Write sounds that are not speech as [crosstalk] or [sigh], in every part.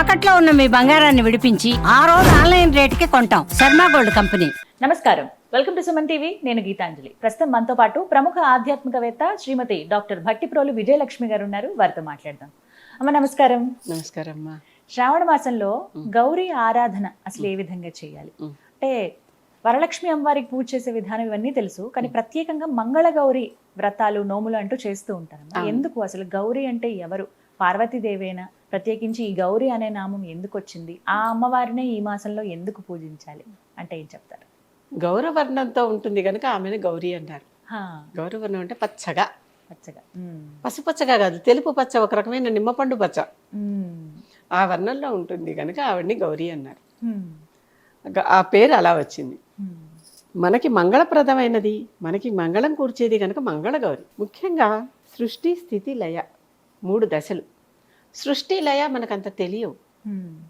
తాకట్లో ఉన్న మీ బంగారాన్ని విడిపించి ఆ రోజు ఆన్లైన్ రేటుకి కొంటాం. Sharma gold company. నమస్కారం. Welcome to Suman TV. నేను గీతాంజలి. ప్రస్తుతం మనతో పాటు ప్రముఖ ఆధ్యాత్మికవేత్త శ్రీమతి డాక్టర్ భట్టిప్రోలు విజయలక్ష్మి గారు ఉన్నారు. వారితో మాట్లాడదాం. అమ్మ నమస్కారం. నమస్కారం అమ్మా. శ్రావణ మాసంలో గౌరీ ఆరాధన అసలు ఏ విధంగా చేయాలి. అంటే వరలక్ష్మి అమ్మవారికి పూజ చేసే విధానం ఇవన్నీ తెలుసు కానీ ప్రత్యేకంగా మంగళ గౌరి వ్రతాలు నోములు అంటూ చేస్తూ ఉంటారు. ఎందుకు? అసలు గౌరీ అంటే ఎవరు? పార్వతీదేవేనా ప్రత్యేకించి ఈ గౌరీ అనే నామం ఎందుకు వచ్చింది ఆ అమ్మవారినే ఈ మాసంలో ఎందుకు పూజించాలి? అంటే ఏం చెప్తారు? గౌరవర్ణంతో ఉంటుంది కనుక ఆమెను గౌరీ అన్నారు. హా, గౌరవర్ణం అంటే పచ్చగా. పచ్చగా. పసుపచ్చగా కాదు తెలుపు పచ్చ ఒక రకమైన నిమ్మపండు పచ్చ. ఆ వర్ణంలో ఉంటుంది కనుక ఆవిడ్ని గౌరీ అన్నారు. ఆ పేరు అలా వచ్చింది. మనకి మంగళప్రదమైనది మనకి మంగళం కూర్చేది కనుక మంగళగౌరి ముఖ్యంగా సృష్టి స్థితి లయ. మూడు దశలు. సృష్టి లయ మనకంత తెలియవు.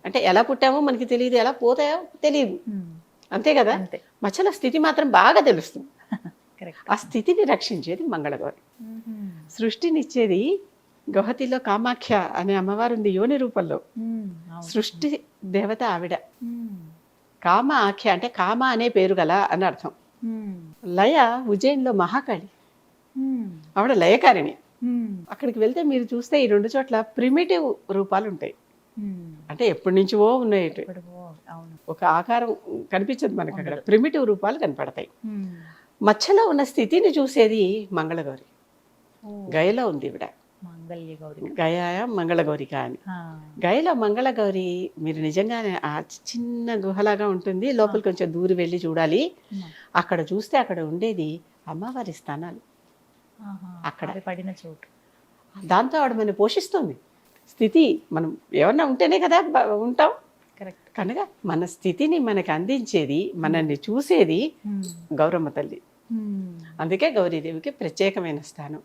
అంటే ఎలా పుట్టామో మనకి తెలియదు ఎలా పోతాయో తెలియదు. అంతే కదా? అంతే. మధ్యలో స్థితి మాత్రం బాగా తెలుస్తుంది. ఆ స్థితిని రక్షించేది మంగళగౌరి సృష్టినిచ్చేది గౌహతిలో కామాఖ్య అనే అమ్మవారు ఉంది యోని రూపంలో. సృష్టి దేవత ఆవిడ. కామ ఆఖ్య అంటే కామ అనే పేరు గల అని అర్థం. లయ ఉజ్జయిన్లో మహాకాళి. ఆవిడ లయకారిణి. అక్కడికి వెళ్తే మీరు చూస్తే ఈ రెండు చోట్ల ప్రిమిటివ్ రూపాలు ఉంటాయి. అంటే ఎప్పటి నుంచో ఉన్నాయి ఒక ఆకారం కనిపించదు మనకు అక్కడ. ప్రిమిటివ్ రూపాలు కనపడతాయి. మ్. మధ్యలో ఉన్న స్థితిని చూసేది మంగళగౌరి. గయలో ఉంది ఇవిడ గయ మంగళగౌరిక అని. గయలో మంగళగౌరి మీరు నిజంగానే ఆ చిన్న గుహలాగా ఉంటుంది. లోపల కొంచెం దూరం వెళ్ళి చూడాలి. అక్కడ చూస్తే అక్కడ ఉండేది అమ్మవారి స్థానాలు. అక్కడ. పడిన చోటు. దాంతో ఆవిడ మనం పోషిస్తుంది. స్థితి మనం ఏమన్నా ఉంటేనే కదా ఉంటాం. కరెక్ట్. కనుక మన స్థితిని మనకి అందించేది మనల్ని చూసేది గౌరమ్మ తల్లి. అందుకే గౌరీదేవికి ప్రత్యేకమైన స్థానం.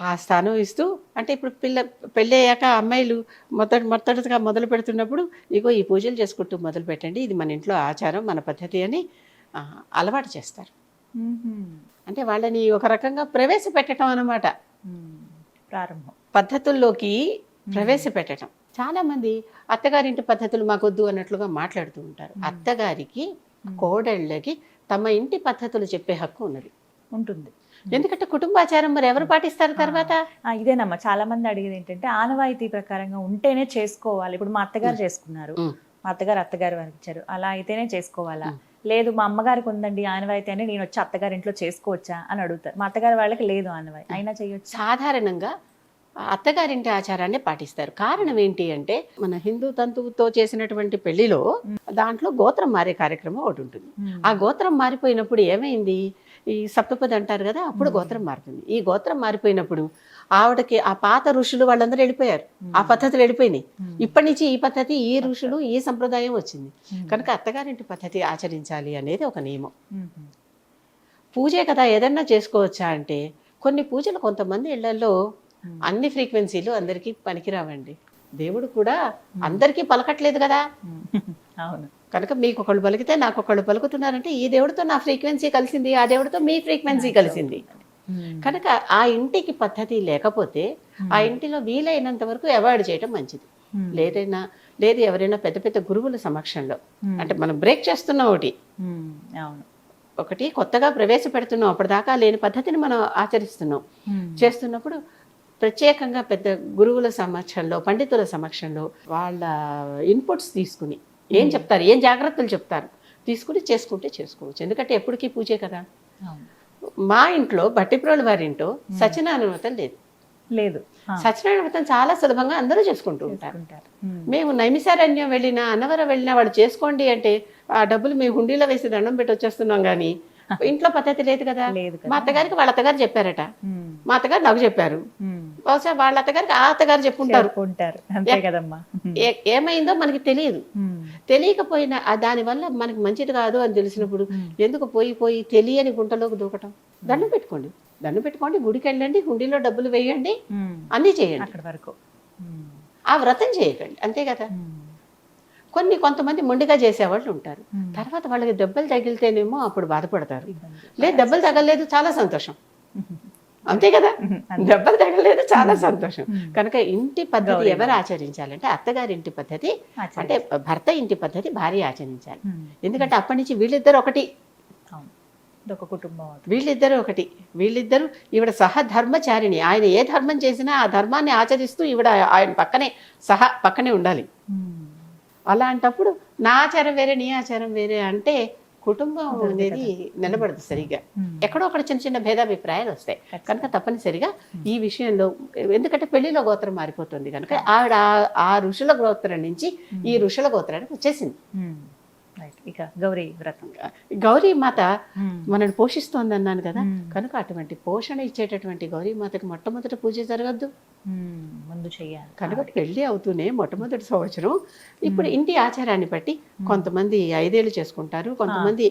ఆ స్థానం ఇస్తూ అంటే ఇప్పుడు పిల్ల పెళ్ళి అయ్యాక అమ్మాయిలు మొదటి మొదటిగా మొదలు పెడుతున్నప్పుడు ఇగో ఈ పూజలు చేసుకుంటూ మొదలు పెట్టండి ఇది మన ఇంట్లో ఆచారం మన పద్ధతి అని అలవాటు చేస్తారు. అంటే వాళ్ళని ఒక రకంగా ప్రవేశపెట్టడం అన్నమాట. ప్రారంభం. పద్ధతుల్లోకి ప్రవేశపెట్టడం చాలా మంది అత్తగారింటి పద్ధతులు మాకొద్దు అన్నట్లుగా మాట్లాడుతూ ఉంటారు. అత్తగారికి కోడళ్ళకి తమ ఇంటి పద్ధతులు చెప్పే హక్కు ఉన్నది. ఉంటుంది. ఎందుకంటే కుటుంబాచారం మరి ఎవరు పాటిస్తారు తర్వాత? ఇదేనమ్మా చాలా మంది అడిగేది ఏంటంటే ఆనవాయితీ ప్రకారంగా ఉంటేనే చేసుకోవాలి. ఇప్పుడు మా అత్తగారు చేసుకున్నారు. మ్. మా అత్తగారు అత్తగారు వారికి ఇచ్చారు. అలా అయితేనే చేసుకోవాలా? లేదు మా అమ్మగారికి ఉందండి ఆనవాయితీ అని నేను వచ్చి అత్తగారి ఇంట్లో చేసుకోవచ్చా అని అడుగుతారు మా అత్తగారి వాళ్ళకి లేదు ఆనవాయి అయినా చేయొచ్చు. సాధారణంగా అత్తగారింటి ఆచారాన్ని పాటిస్తారు. కారణం ఏంటి అంటే మన హిందూ తంతువుతో చేసినటువంటి పెళ్ళిలో దాంట్లో గోత్రం మారే కార్యక్రమం ఒకటి ఉంటుంది. ఆ గోత్రం మారిపోయినప్పుడు ఏమైంది? ఈ సప్తపది అంటారు కదా అప్పుడు గోత్రం మారుతుంది. ఈ గోత్రం మారిపోయినప్పుడు ఆవిడకి ఆ పాత ఋషులు వాళ్ళందరూ వెళ్ళిపోయారు. ఆ పద్ధతులు వెళ్ళిపోయినాయి. ఇప్పటి నుంచి ఈ పద్ధతి ఈ ఋషులు ఈ సంప్రదాయం వచ్చింది. కనుక అత్తగారింటి పద్ధతి ఆచరించాలి అనేది ఒక నియమం. పూజే కదా ఏదన్నా చేసుకోవచ్చా అంటే కొన్ని పూజలు కొంతమంది ఇళ్ళలో అన్ని ఫ్రీక్వెన్సీలు అందరికీ పనికిరావండి. దేవుడు కూడా అందరికీ పలకట్లేదు కదా. అవును. కనుక మీకు ఒకళ్ళు పలికితే నాకు ఒకళ్ళు పలుకుతున్నారంటే ఈ దేవుడితో నా ఫ్రీక్వెన్సీ కలిసింది ఆ దేవుడితో మీ ఫ్రీక్వెన్సీ కలిసింది. కనుక ఆ ఇంటికి పద్ధతి లేకపోతే ఆ ఇంటిలో వీలైనంత వరకు అవాయిడ్ చేయడం మంచిది. లేదైనా లేదు ఎవరైనా పెద్ద పెద్ద గురువుల సమక్షంలో. అంటే మనం బ్రేక్ చేస్తున్నాం ఒకటి. అవును. ఒకటి కొత్తగా ప్రవేశపెడుతున్నాం అప్పటిదాకా లేని పద్ధతిని మనం ఆచరిస్తున్నాం. చేస్తున్నప్పుడు ప్రత్యేకంగా పెద్ద గురువుల సమక్షంలో పండితుల సమక్షంలో వాళ్ళ ఇన్పుట్స్ తీసుకుని ఏం చెప్తారు ఏం జాగ్రత్తలు చెప్తారు తీసుకుని చేసుకుంటే చేసుకోవచ్చు. ఎందుకంటే ఎప్పటికీ పూజే కదా. మా ఇంట్లో భట్టిప్రోలు వారి ఇంట్లో సత్యనారాయణ వ్రతం లేదు. లేదు. సత్యనారాయణ వ్రతం చాలా సులభంగా అందరూ చేసుకుంటూ ఉంటారు. మేము. నైమిసారణ్యం వెళ్ళినా అన్నవరం వెళ్ళినా వాళ్ళు చేసుకోండి అంటే ఆ డబ్బులు మేము హుండీలో వేసి దండం పెట్టి వచ్చేస్తున్నాం కానీ [laughs] ఇంట్లో పద్ధతి లేదు కదా. మా అత్తగారికి వాళ్ళ అత్తగారు చెప్పారట. మా అత్తగారు నాకు చెప్పారు. బహుశా వాళ్ళ అత్తగారికి ఆ అత్తగారు చెప్పుంటారు. ఏ- ఏమైందో మనకి తెలియదు. తెలియకపోయినా దానివల్ల మనకి మంచిది కాదు అని తెలిసినప్పుడు ఎందుకు పోయి పోయి తెలియని గుంటలోకి దూకటం? దండం పెట్టుకోండి. దండం పెట్టుకోండి గుడికి వెళ్ళండి హుండీలో డబ్బులు వేయండి. అన్నీ చేయండి. అక్కడి వరకు. ఆ వ్రతం చేయకండి అంతే కదా. కొన్ని కొంతమంది మొండిగా చేసేవాళ్ళు ఉంటారు. తర్వాత వాళ్ళకి దెబ్బలు తగిలితేనేమో అప్పుడు బాధపడతారు. లేదు దెబ్బలు తగలలేదు చాలా సంతోషం. అంతే కదా. దెబ్బలు తగలేదు చాలా సంతోషం. కనుక ఇంటి పద్ధతి ఎవరు ఆచరించాలంటే అత్తగారి ఇంటి పద్ధతి. అంటే భర్త ఇంటి పద్ధతి భార్య ఆచరించాలి. ఎందుకంటే అప్పటి నుంచి వీళ్ళిద్దరు ఒకటి. ఇదొక కుటుంబం వీళ్ళిద్దరు ఒకటి. వీళ్ళిద్దరు ఈవిడ సహధర్మచారిణి. ఆయన ఏ ధర్మం చేసినా ఆ ధర్మాన్ని ఆచరిస్తూ ఈవిడ ఆయన పక్కనే సహా పక్కనే ఉండాలి. అలాంటప్పుడు నా ఆచారం వేరే నీ ఆచారం వేరే అంటే కుటుంబం అనేది నిలబడదు సరిగా. ఎక్కడో అక్కడ చిన్న చిన్న భేదాభిప్రాయాలు వస్తాయి. కనుక తప్పనిసరిగా ఈ విషయంలో ఎందుకంటే పెళ్ళిలో గోత్రం మారిపోతుంది కనుక ఆవిడ ఆ- ఋషుల గోత్రం నుంచి ఈ ఋషుల గోత్రానికి వచ్చేసింది. ఇక గౌరీ వ్రతం. గౌరీ మాత. మనల్ని పోషిస్తోంది అన్నాను కదా. కనుక అటువంటి పోషణ ఇచ్చేటటువంటి గౌరీ మాతకి మొట్టమొదటి పూజ జరగద్దు. ముందు చెయ్యాలి. కనుక పెళ్ళి అవుతూనే మొట్టమొదటి సంవత్సరం ఇప్పుడు ఇంటి ఆచారాన్ని బట్టి కొంతమంది ఐదేళ్ళు చేసుకుంటారు కొంతమంది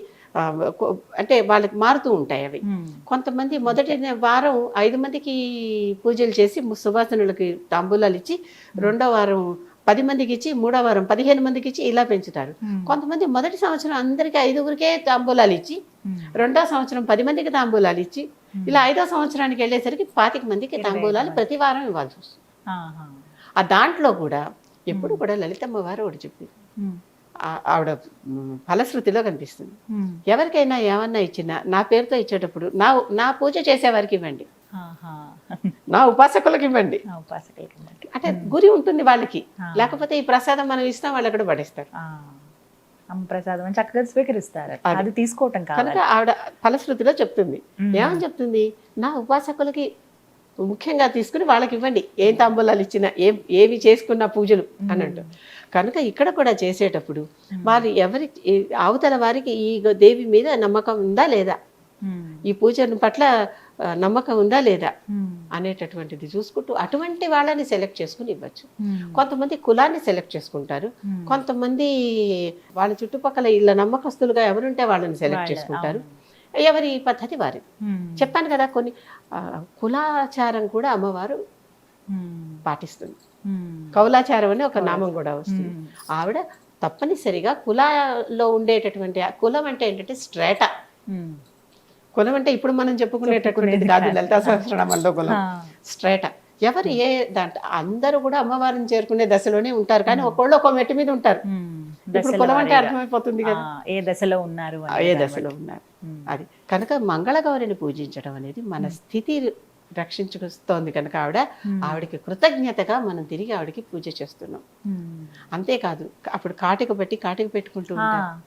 అంటే వాళ్ళకి మారుతూ ఉంటాయి అవి. కొంతమంది మొదటి వారం ఐదు మందికి పూజలు చేసి సువాసనులకి తాంబూలాలు ఇచ్చి రెండో వారం పది మందికి ఇచ్చి మూడో వారం పదిహేను మందికి ఇచ్చి ఇలా పెంచుతారు. కొంతమంది మొదటి సంవత్సరం అందరికీ ఐదుగురికే తాంబూలాలు ఇచ్చి. రెండో సంవత్సరం పది మందికి తాంబూలాలు ఇచ్చి ఇలా ఐదో సంవత్సరానికి వెళ్ళేసరికి పాతిక మందికి తాంబూలాలు ప్రతి వారం ఇవ్వాల్సి వస్తుంది. ఆ దాంట్లో కూడా ఎప్పుడు కూడా లలితమ్మ వారు ఒకటి చెప్పింది ఆవిడ ఫలశ్రుతిలో కనిపిస్తుంది. ఎవరికైనా ఏమన్నా ఇచ్చినా నా పేరుతో ఇచ్చేటప్పుడు నా నా పూజ చేసేవారికి ఇవ్వండి. నా ఉపాసకులకు ఇవ్వండి. అంటే గురి ఉంటుంది వాళ్ళకి. లేకపోతే ఈ ప్రసాదం మనం ఇస్తాం వాళ్ళు అక్కడ పడేస్తారు. అమ్మ ప్రసాదం చక్కగా స్వీకరిస్తారు. అది. తీసుకోవటం కనుక ఆవిడ ఫలశ్రుతిలో చెప్తుంది. ఏమని చెప్తుంది? నా ఉపాసకులకి ముఖ్యంగా తీసుకుని వాళ్ళకి ఇవ్వండి ఏం తాంబూలాలు ఇచ్చినా ఏం ఏవి చేసుకున్న పూజలు అన్నట్టు. కనుక ఇక్కడ కూడా చేసేటప్పుడు వారు ఎవరి అవతల వారికి ఈ దేవి మీద నమ్మకం ఉందా లేదా. ఈ పూజను పట్ల నమ్మకం ఉందా లేదా. అనేటటువంటిది చూసుకుంటూ అటువంటి వాళ్ళని సెలెక్ట్ చేసుకుని ఇవ్వచ్చు. కొంతమంది కులాన్ని సెలెక్ట్ చేసుకుంటారు. కొంతమంది వాళ్ళ చుట్టుపక్కల ఇళ్ళ నమ్మకస్తులుగా ఎవరుంటే వాళ్ళని సెలెక్ట్ చేసుకుంటారు ఎవరి పద్ధతి వారి. చెప్పాను కదా కొన్ని కులాచారం కూడా అమ్మవారు. పాటిస్తుంది. కౌలాచారం అని ఒక నామం కూడా వస్తుంది. ఆవిడ తప్పనిసరిగా కులాలో ఉండేటటువంటి కులం అంటే ఏంటంటే స్ట్రేట. కులం అంటే ఇప్పుడు మనం చెప్పుకునేటటువంటిది కాదు లలితా సహస్రనామంలో కులం. స్ట్రేట ఎవరు ఏ దాంట్ అందరూ కూడా అమ్మవారిని చేరుకునే దశలోనే ఉంటారు కానీ ఒకళ్ళు ఒక మెట్టు మీద ఉంటారు. ఇప్పుడు కులం అంటే. అర్థమైపోతుంది కదా ఏ దశలో ఉన్నారు ఏ దశలో. ఉన్నారు. అది కనుక మంగళగౌరిని పూజించడం అనేది మన స్థితి రక్షించుకొస్తోంది కనుక ఆవిడ ఆవిడకి కృతజ్ఞతగా మనం తిరిగి ఆవిడకి పూజ చేస్తున్నాం ఉమ్. అంతేకాదు అప్పుడు కాటిక పెట్టి కాటిక పెట్టుకుంటూ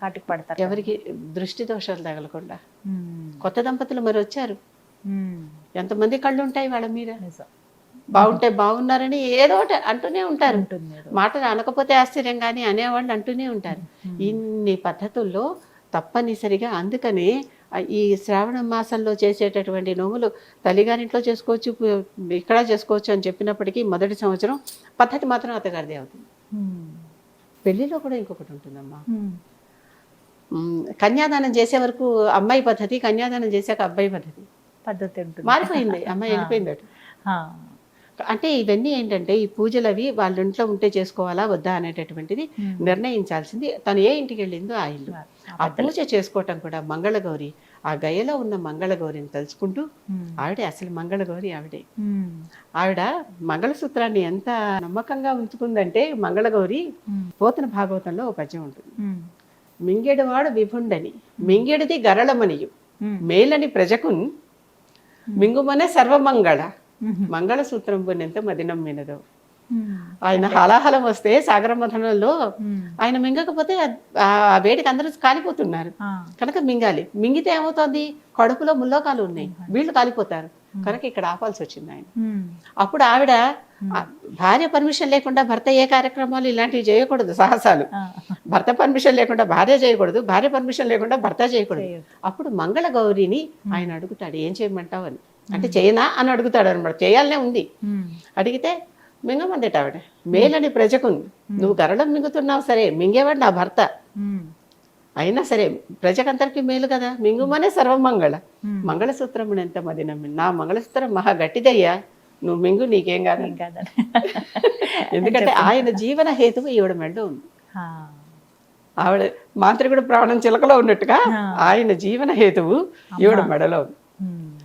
కాటుకు పడతారు ఎవరికి దృష్టి దోషాలు తగలకుండా ఉమ్. కొత్త దంపతులు మరి వచ్చారు. ఎంతమంది కళ్ళు ఉంటాయి వాళ్ళ మీద. బాగుంటే బాగున్నారని ఏదో ఒకటి అంటూనే ఉంటారు. మాటలు అనకపోతే ఆశ్చర్యం కానీ అనేవాళ్ళు అంటూనే ఉంటారు ఇన్ని పద్ధతుల్లో తప్పనిసరిగా అందుకనే ఈ శ్రావణ మాసంలో చేసేటటువంటి నోములు తల్లిగారింట్లో చేసుకోవచ్చు ఇక్కడ చేసుకోవచ్చు అని చెప్పినప్పటికీ మొదటి సంవత్సరం పద్ధతి మాత్రం అత్తగారిదే అవుతుంది. పెళ్ళిలో కూడా ఇంకొకటి ఉంటుందమ్మా. కన్యాదానం చేసే వరకు అమ్మాయి పద్ధతి కన్యాదానం చేశాక అబ్బాయి పద్ధతి. పద్ధతి ఉంటుంది. మారిపోయింది అమ్మాయి వెళ్ళిపోయింది అటు. అంటే ఇవన్నీ ఏంటంటే ఈ పూజలు అవి వాళ్ళ ఇంట్లో ఉంటే చేసుకోవాలా వద్దా అనేటటువంటిది. నిర్ణయించాల్సింది. తను ఏ ఇంటికి వెళ్ళిందో ఆ ఇల్లు. ఆ పూజ చేసుకోవటం కూడా మంగళగౌరి ఆ గయలో ఉన్న మంగళగౌరిని తలుచుకుంటూ. ఆవిడే అసలు మంగళగౌరి ఆవిడే. ఆవిడ మంగళసూత్రాన్ని ఎంత నమ్మకంగా ఉంచుకుందంటే మంగళగౌరి. పోతన భాగవతంలో ఒక పద్యం ఉంటుంది. మింగెడువాడు విభుండని మింగెడిది గరళమనియు. మేలని ప్రజకున్ మింగుమనే సర్వమంగళ. మంగళసూత్రం పొన్నెంత మదినం మినదో. ఆయన హలాహలం వస్తే సాగర మథనంలో ఉమ్. ఆయన మింగకపోతే ఆ వేడికి అందరూ కాలిపోతున్నారు. కనుక మింగాలి. మింగితే ఏమవుతోంది? కడుపులో ముల్లోకాలు ఉన్నాయి. వీళ్ళు కాలిపోతారు. కనుక ఇక్కడ ఆపాల్సి వచ్చింది ఆయన. అప్పుడు ఆవిడ భార్య పర్మిషన్ లేకుండా భర్త ఏ కార్యక్రమాలు ఇలాంటివి చేయకూడదు సాహసాలు. భర్త పర్మిషన్ లేకుండా భార్య చేయకూడదు భార్య పర్మిషన్ లేకుండా భర్త చేయకూడదు. అప్పుడు మంగళ గౌరిని ఆయన అడుగుతాడు ఏం చేయమంటావు? అని. అంటే చేయనా అని అడుగుతాడు అనమాట చేయాలనే ఉంది. అడిగితే మింగమందట ఆవిడ. మేలని ప్రజకు నువ్వు గరడం మింగుతున్నావు సరే మింగేవాడు నా భర్త. అయినా సరే ప్రజకందరికీ మేలు కదా. మింగుమనే సర్వమంగళ. మంగళసూత్రమును ఎంత మది నమ్మి నా మంగళసూత్రం మహా గట్టిదయ్యా. నువ్వు మింగు నీకేం కాదు. [laughs] ఎందుకంటే ఆయన జీవన హేతువు ఈవిడ మెడలో ఉంది. ఆవిడ మాంత్రికుడు ప్రాణం చిలకలో ఉన్నట్టుగా. ఆయన జీవన హేతువు ఈవిడ మెడలో ఉంది.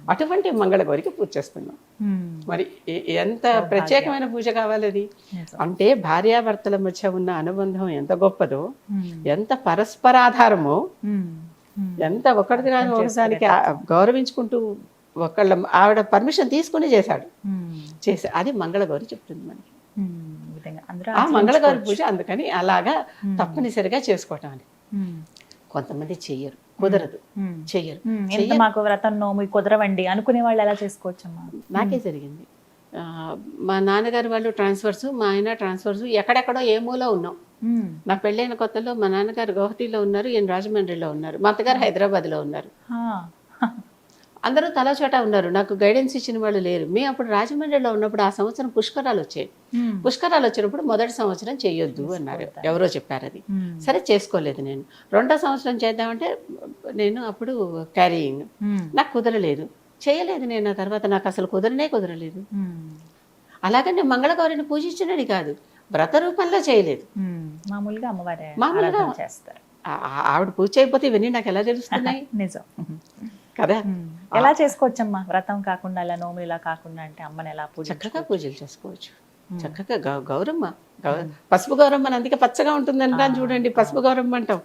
అటువంటి మంగళగౌరికి పూజ చేస్తున్నాం ఉమ్. మరి ఎంత ప్రత్యేకమైన పూజ కావాలి అది నిజం. అంటే భార్యాభర్తల మధ్య ఉన్న అనుబంధం ఎంత గొప్పదో ఉమ్. ఎంత పరస్పరాధారమో. ఉమ్. ఎంత ఒకరిది కానీ ఒకసారికి గౌరవించుకుంటూ ఒకళ్ళ ఆవిడ పర్మిషన్ తీసుకుని చేశాడు. చేసా అది మంగళగౌరి చెప్తుంది మనకి ఆ మంగళగౌరి పూజ అందుకని అలాగా తప్పనిసరిగా చేసుకోవటం అని. కొంతమంది చెయ్యరు కుదరదు. చెయ్యరు. ఎంత మాకు వ్రతం నోము కుదరవండి అనుకునే వాళ్ళు ఎలా చేసుకోవచ్చమ్మా? నాకే జరిగింది. మా నాన్నగారు వాళ్ళు ట్రాన్స్ఫర్స్ మా ఆయన ట్రాన్స్ఫర్స్ ఎక్కడెక్కడో ఏ మూల ఉన్నాం. నా పెళ్ళైన కొత్తలో మా నాన్నగారు గౌహతిలో ఉన్నారు ఈయన రాజమండ్రిలో ఉన్నారు. మా అత్తగారు హైదరాబాద్లో ఉన్నారు. అందరూ తలా చోట ఉన్నారు. నాకు గైడెన్స్ ఇచ్చిన వాళ్ళు లేరు. మేము అప్పుడు రాజమండ్రిలో ఉన్నప్పుడు ఆ సంవత్సరం పుష్కరాలు వచ్చాయి. పుష్కరాలు వచ్చినప్పుడు మొదటి సంవత్సరం చెయ్యొద్దు అన్నారు. ఎవరో చెప్పారు అది. సరే చేసుకోలేదు నేను. రెండో సంవత్సరం చేద్దామంటే నేను అప్పుడు క్యారీయింగ్. నాకు కుదరలేదు. చేయలేదు నేను ఆ తర్వాత. నాకు అసలు కుదరనే కుదరలేదు. అలాగని మంగళగౌరిని పూజించినది కాదు. వ్రత రూపంలో చేయలేదు. మామూలుగా అమ్మవారి మామూలుగా. చేస్తారు. ఆవిడ పూజ చేయకపోతే ఇవన్నీ నాకు ఎలా తెలుస్తున్నాయి? [laughs] నిజం. కదా. ఎలా చేసుకోవచ్చమ్మా? వ్రతం కాకుండా ఇలా నోము ఇలా కాకుండా అంటే అమ్మని ఎలా పూజ చక్కగా పూజలు చేసుకోవచ్చు. చక్కగా గౌ- గౌరమ్మ పసుపు గౌరమ్మని అందుకే పచ్చగా ఉంటుంది అంటాను చూడండి పసుపు గౌరమ్మ అంటాం.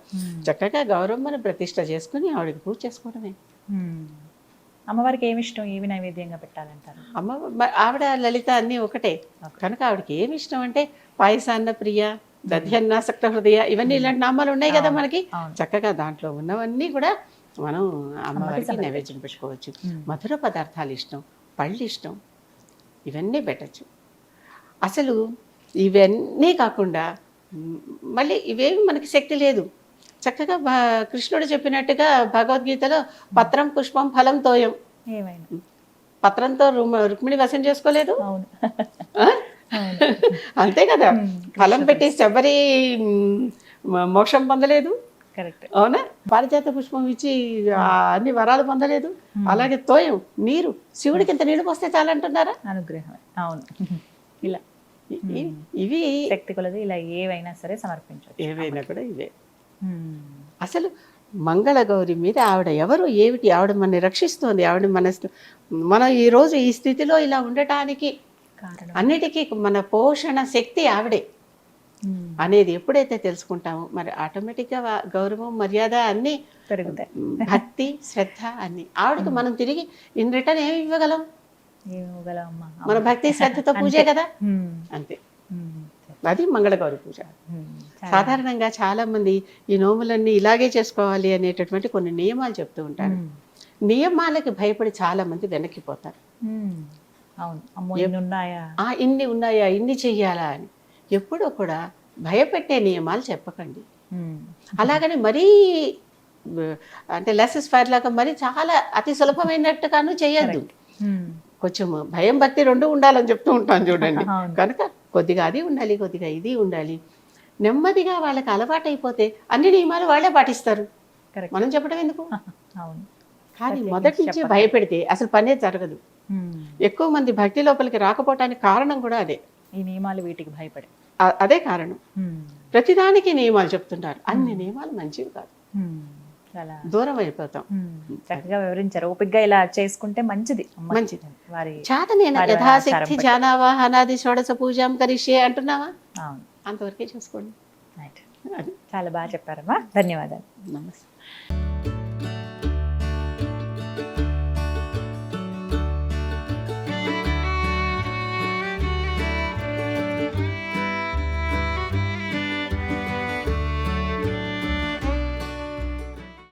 చక్కగా గౌరమ్మని ప్రతిష్ట చేసుకుని ఆవిడకి పూజ చేసుకోవడమే. అమ్మవారికి ఏమి ఇష్టం? ఏవి నైవేద్యంగా పెట్టాలంటారు? అమ్మ ఆవిడ లలిత అన్నీ ఒకటే. కనుక ఆవిడకి ఏమి ఇష్టం అంటే పాయసాన్న ప్రియ దధ్యన్నాసక్త హృదయ ఇవన్నీ ఇలాంటి నామాలు ఉన్నాయి కదా మనకి. చక్కగా దాంట్లో ఉన్నవన్నీ కూడా మనం అమ్మవారికి నైవేద్యం పెట్టుకోవచ్చు. మధుర పదార్థాలు ఇష్టం పళ్ళు ఇష్టం ఇవన్నీ పెట్టచ్చు. అసలు ఇవన్నీ కాకుండా మళ్ళీ ఇవేమి మనకి శక్తి లేదు. చక్కగా కృష్ణుడు చెప్పినట్టుగా భగవద్గీతలో పత్రం పుష్పం ఫలం తోయం. పత్రంతో రుక్మిణి వశం చేసుకోలేదు? అంతే కదా. ఫలం పెట్టి శబరి మోక్షం పొందలేదు? కరెక్ట్. అవునా? పారిజాత పుష్పం ఇచ్చి అన్ని వరాలు పొందలేదు. అలాగే తోయం నీరు శివుడికి ఇంత నీళ్ళు పోస్తే చాలంటున్నారా అనుగ్రహం అవును. ఇలా. ఇ- ఇవి శక్తి కొలది ఇలా ఏవైనా సరే సమర్పించవచ్చు. ఏవైనా కూడా ఇవే. ఉమ్. అసలు మంగళగౌరి మీద ఆవిడ ఎవరు ఏమిటి ఆవిడ మనని రక్షిస్తోంది ఆవిడ మన మనం ఈ రోజు ఈ స్థితిలో ఇలా ఉండటానికి కారణం. అన్నిటికీ మన పోషణ శక్తి ఆవిడే. అనేది ఎప్పుడైతే తెలుసుకుంటామో మరి ఆటోమేటిక్గా గౌరవం మర్యాద అన్నీ పెరుగుతాయి. భక్తి శ్రద్ధ అన్ని. ఆవిడకి మనం తిరిగి ఇన్ రిటర్న్ ఏమి ఇవ్వగలం? మన భక్తి శ్రద్ధతో [laughs] పూజే కదా. అంతే. అది మంగళగౌరి పూజ. సాధారణంగా చాలా మంది ఈ నోములన్నీ ఇలాగే చేసుకోవాలి అనేటటువంటి కొన్ని నియమాలు చెప్తూ ఉంటారు. నియమాలకి భయపడి చాలా మంది వెనక్కిపోతారు. అవును. ఇన్ని ఉన్నాయా? ఇన్ని చెయ్యాలా అని. ఎప్పుడూ కూడా భయపెట్టే నియమాలు చెప్పకండి. అలాగని మరీ అంటే లెసెస్ ఫైర్ లాగా మరీ చాలా అతి సులభమైనట్టుగాను చేయొద్దు. కొంచెం భయం భక్తి రెండు ఉండాలని చెప్తూ ఉంటాను చూడండి. [laughs] కనుక కొద్దిగా అది ఉండాలి కొద్దిగా ఇది ఉండాలి. నెమ్మదిగా వాళ్ళకి అలవాటు అయిపోతే అన్ని నియమాలు వాళ్ళే పాటిస్తారు. మనం చెప్పడం ఎందుకు? [laughs] కానీ మొదటి నుంచి భయపెడితే అసలు పనే జరగదు. ఎక్కువ మంది భక్తి లోపలికి రాకపోవటానికి కారణం కూడా అదే. ఈ నియమాలు వీటికి భయపడే. అదే కారణం. ప్రతిదానికి నియమాలు చెప్తుంటారు. అన్ని నియమాలు మంచివి కాదు. దూరం అయిపోతాం. చక్కగా వివరించారు. ఓపిగ్గా ఇలా చేసుకుంటే మంచిది. మంచిది. వారి చేతనైన వారి యథాశక్తి జానావాహనాది షోడశ పూజాం కరిష్యే అంటున్నావా? అంతవరకే చూసుకోండి. చాలా బాగా చెప్పారమ్మా. ధన్యవాదాలు. నమస్తే.